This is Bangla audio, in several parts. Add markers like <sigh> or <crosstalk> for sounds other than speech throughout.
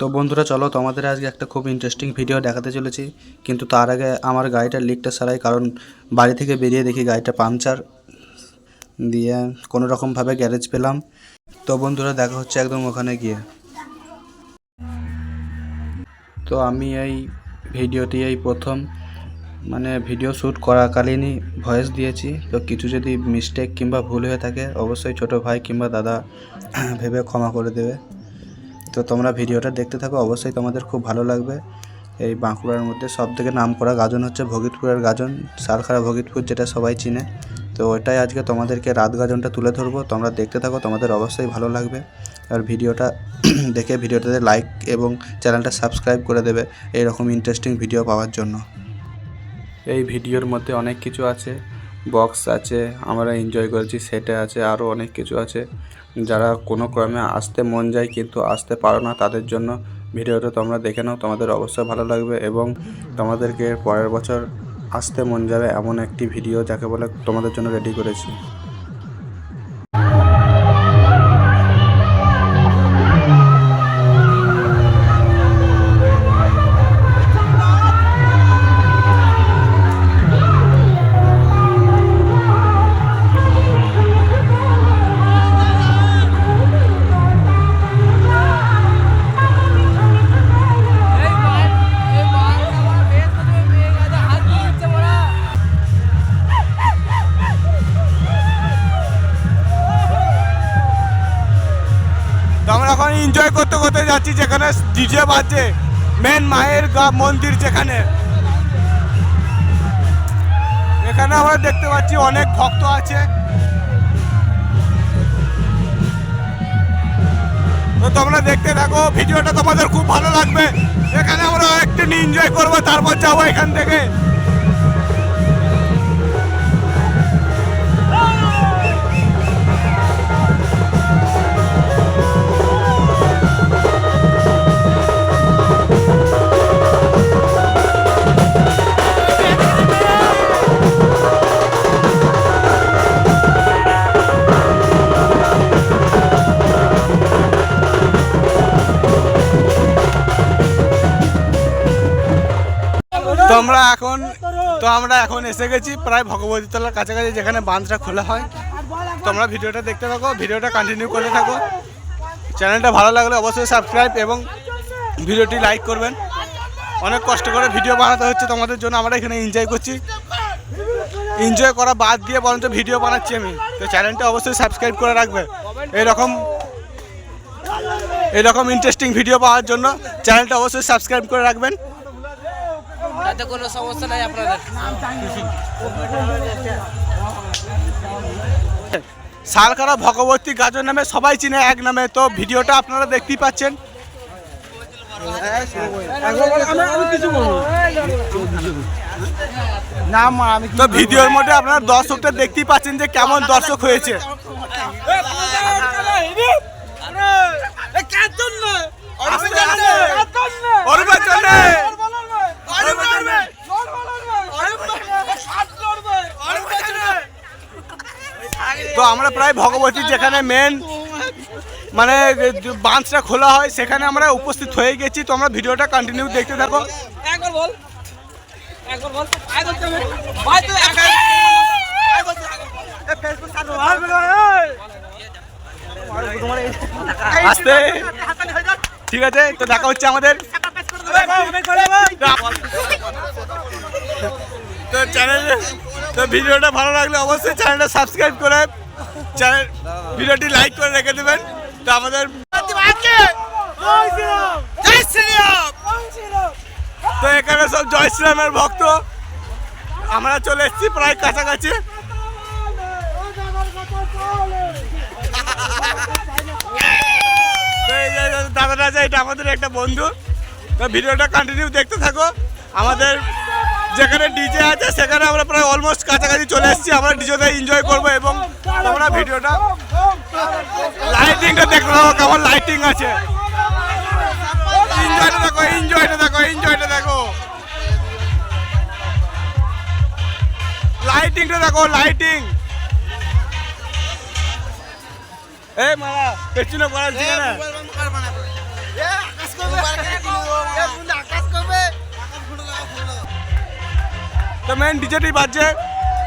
তো বন্ধুরা, চলো তোমাদের আজকে একটা খুব ইন্টারেস্টিং ভিডিও দেখাতে চলেছি। কিন্তু তার আগে আমার গাড়িটার লিকটা সারাই, কারণ বাড়ি থেকে বেরিয়ে দেখি গাড়িটা পাংচার দিয়ে কোনো রকমভাবে গ্যারেজ পেলাম। তো বন্ধুরা, দেখা হচ্ছে একদম ওখানে গিয়ে। তো আমি এই ভিডিওটি এই প্রথম মানে ভিডিও শ্যুট করাকালীনই ভয়েস দিয়েছি। তো কিছু যদি মিস্টেক কিংবা ভুল হয়ে থাকে, অবশ্যই ছোট ভাই কিংবা দাদা ভেবে ক্ষমা করে দেবে। তো তোমরা ভিডিওটা দেখতে থাকো, অবশ্যই তোমাদের খুব ভালো লাগবে। এই বাঁকুড়ার মধ্যে সব থেকে নাম করা গাজন হচ্ছে ভগিতপুরের গাজন সারখারা ভগিতপুর যেটা সবাই চিনে। তো ওইটাই আজকে তোমাদেরকে রাত গাজনটা তুলে ধরবো, তোমরা দেখতে থাকো, তোমাদের অবশ্যই ভালো লাগবে। আর ভিডিওটা <clears throat> দেখে ভিডিওটাতে লাইক এবং চ্যানেলটা সাবস্ক্রাইব করে দেবে, এইরকম ইন্টারেস্টিং ভিডিও পাওয়ার জন্য। এই ভিডিওর মধ্যে অনেক কিছু আছে বক্স আছে, আমরা এনজয় করেছি সেটে আছে আরও অনেক কিছু আছে। যারা কোনো ক্রমে আসতে মন যায় কিন্তু আসতে পারো না, তাদের জন্য ভিডিওটা তোমরা দেখে নাও। তোমাদের অবশ্যই ভালো লাগবে এবং তোমাদেরকে পরের বছর আসতে মন যাবে এমন একটি ভিডিও যাকে বলে তোমাদের জন্য রেডি করেছি। এনজয় করতে করতে যাচ্ছি যেখানে ডিজে বাজে মেন মায়ের মন্দির যেখানে। এখানে আমরা দেখতে পাচ্ছি অনেক ভক্ত আছে। তো তোমরা দেখতে থাকো, ভিডিওটা তোমাদের খুব ভালো লাগবে। এখানে আমরা একটু এনজয় করব, তারপর যাব এখান থেকে। এসে গেছি, প্রায় ভগবতী তলার কাছাকাছি যেখানে বাঁধটা খোলা হয়। তোমরা ভিডিওটা দেখতে থাকো, ভিডিওটা কন্টিনিউ করতে থাকো। চ্যানেলটা ভালো লাগলে অবশ্যই সাবস্ক্রাইব এবং ভিডিওটি লাইক করবেন। অনেক কষ্ট করে ভিডিও বানাতে হচ্ছে তোমাদের জন্য, আমরা এখানে এনজয় করছি। এনজয় করা বাদ দিয়ে বরঞ্চ ভিডিও বানাচ্ছি আমি। তো চ্যানেলটা অবশ্যই সাবস্ক্রাইব করে রাখবে। এরকম এরকম ইন্টারেস্টিং ভিডিও পাওয়ার জন্য চ্যানেলটা অবশ্যই সাবস্ক্রাইব করে রাখবেন। তাতে কোনো সমস্যা নাই আপনাদের। সালকারা ভগবতী গাজন নামে সবাই চিনে এক নামে, তো ভিডিওটা আপনারা দেখতেই পাচ্ছেন। ভিডিওর মধ্যে আপনারা দর্শকটা দেখতেই পাচ্ছেন যে কেমন দর্শক হয়েছে ওর পেছনে! ওর পেছনে! তো আমরা প্রায় যেখানে মেন মানে বাঁধটা খোলা হয় সেখানে আমরা উপস্থিত হয়ে গেছি। তো আমরা ভিডিওটা কন্টিনিউ দেখতে থাকো। একবার বল। একবার বল। আয় করতে হবে। ভাই তুই একা আসতে। ঠিক আছে তো দেখা হচ্ছে আমাদের। তো চ্যানেল তো ভিডিওটা ভালো লাগলে অবশ্যই চ্যানেলটা সাবস্ক্রাইব করে চ্যানেল ভিডিওটি লাইক করে রেখে দেবেন। তো আমাদের তো এখানে সব জয় শ্রীরামের ভক্ত। আমরা চলে এসেছি প্রায় কাছাকাছি। এটা আমাদের একটা বন্ধু। তো ভিডিওটা কন্টিনিউ দেখতে থাকো। আমাদের যেখানে ডিজে আছে, সেখানে আমরা প্রায় অলমোস্ট কাছাকাছি চলে এসেছি। আমরা ডিজেতে এনজয় করব এবং তোমরা ভিডিওটা। লাইটিংটা দেখো কেমন লাইটিং আছে। এনজয়টা দেখো এনজয়টা দেখো এনজয়টা দেখো। লাইটিংটা দেখো লাইটিং এ মারা পেছনে করার ছিল না। তো মেন ডিজেটি বাজছে।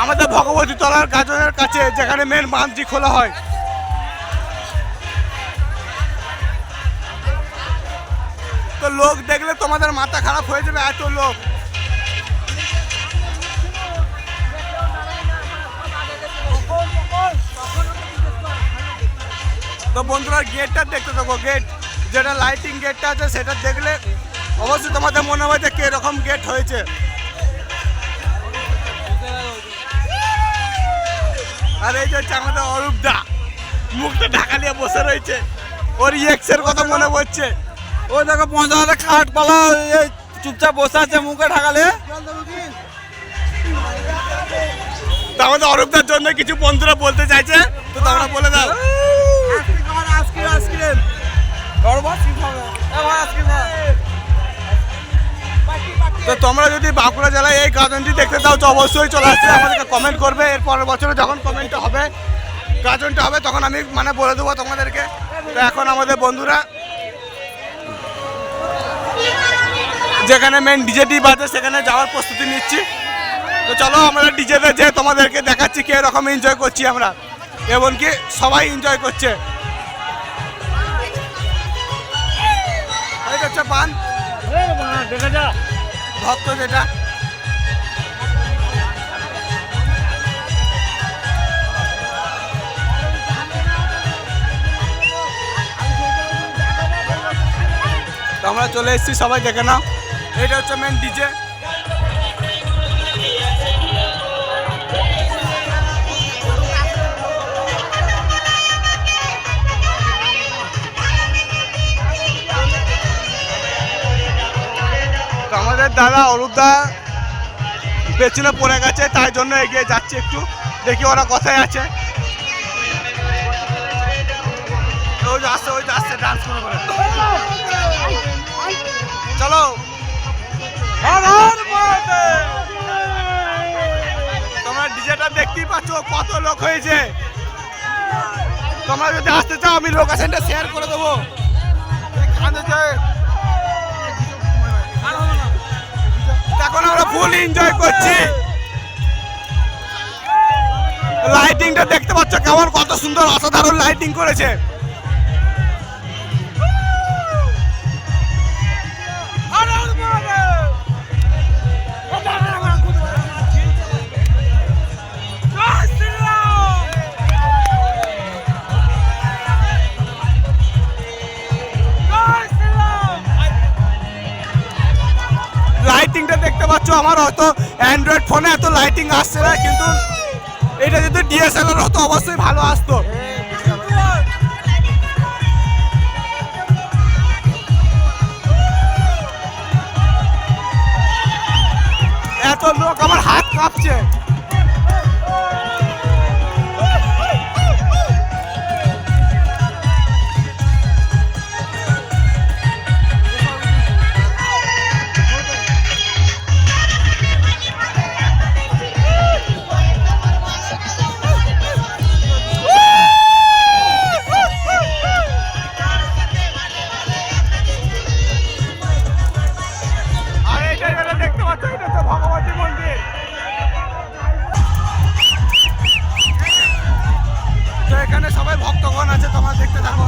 আমাদের ভগবতী তলার গাজনের কাছে, যেখানে মেন বাঁধটি খোলা হয়। তো লোক দেখলে তোমাদের মাথা খারাপ হয়ে যাবে, এত লোক। তো বন্ধুরা গেটটা দেখতে থাকো গেট যেটা লাইটিং গেটটা আছে, সেটা দেখলে অবশ্যই তোমাদের মনে হয় যে কীরকম গেট হয়েছে। আর এই যে হচ্ছে আমাদের অরূপ দা মুখটা ঢাকা নিয়ে বসে রয়েছে। ওর ইয়েক্সের কথা মনে পড়ছে। ও দেখো পঞ্চাশ হাজার খাট পালা চুপচাপ বসে আছে মুখে ঢাকালে। তো অরূপদার জন্য কিছু বন্ধুরা বলতে চাইছে, তো তোমরা বলে দাও। Ice cream ice cream. আইসক্রিম তো তোমরা যদি বাঁকুড়া জেলায় এই গাজনটি দেখতে চাও, তো অবশ্যই চলে আসছে আমাদেরকে কমেন্ট করবে। এর পরের বছরে যখন কমেন্টটা হবে, গাজনটা হবে, তখন আমি মানে বলে দেবো তোমাদেরকে। তো এখন আমাদের বন্ধুরা, যেখানে মেন ডিজেটি বাজে, সেখানে যাওয়ার প্রস্তুতি নিচ্ছি। তো চলো, আমরা ডিজেতে যে তোমাদেরকে দেখাচ্ছি, কে রকম এনজয় করছি আমরা। এমনকি সবাই এনজয় করছে। হচ্ছে পান। ভক্ত যেটা। আমরা চলে এসেছি সবাই দেখে নাও। এটা হচ্ছে মেন ডিজে দাদা অরূপদা পেছনে পড়ে গেছে, তাই জন্য এগিয়ে যাচ্ছে একটু। দেখি ওরা কথায় আছে। ওই যে আসছে, ওই যে আসছে ডান্স করে চলো। তোমরা ডিজেটা দেখতেই পাচ্ছ, কত লোক হয়েছে। তোমরা যদি আসতে চাও, আমি লোকেশনটা শেয়ার করে দেবো। এখানে যে এখন আমরা ফুল এনজয় করছি। লাইটিংটা দেখতে পাচ্ছ কেমন কত সুন্দর অসাধারণ লাইটিং করেছে। আমার হয়তো অ্যান্ড্রয়েড ফোনে এত লাইটিং আসছে না, কিন্তু এটা যদি ডিএসএলআর হতো অবশ্যই ভালো আসতো। এত লোক আমার হাত কাঁপছে। তোমার দেখতে যাব।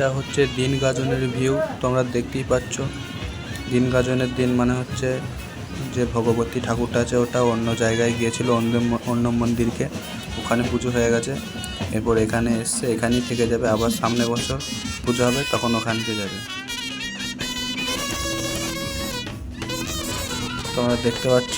এটা হচ্ছে দিন গাজনের ভিউ, তোমরা দেখতেই পাচ্ছ। দিন গাজনের দিন মানে হচ্ছে যে ভগবতী ঠাকুরটা আছে, ওটা অন্য জায়গায় গিয়েছিল, অন্য অন্য মন্দিরকে। ওখানে পুজো হয়ে গেছে। এরপর এখানে এসছে, এখানেই থেকে যাবে, আবার সামনে বছর পুজো হবে, তখন ওখানকে যাবে। তোমরা দেখতে পাচ্ছ?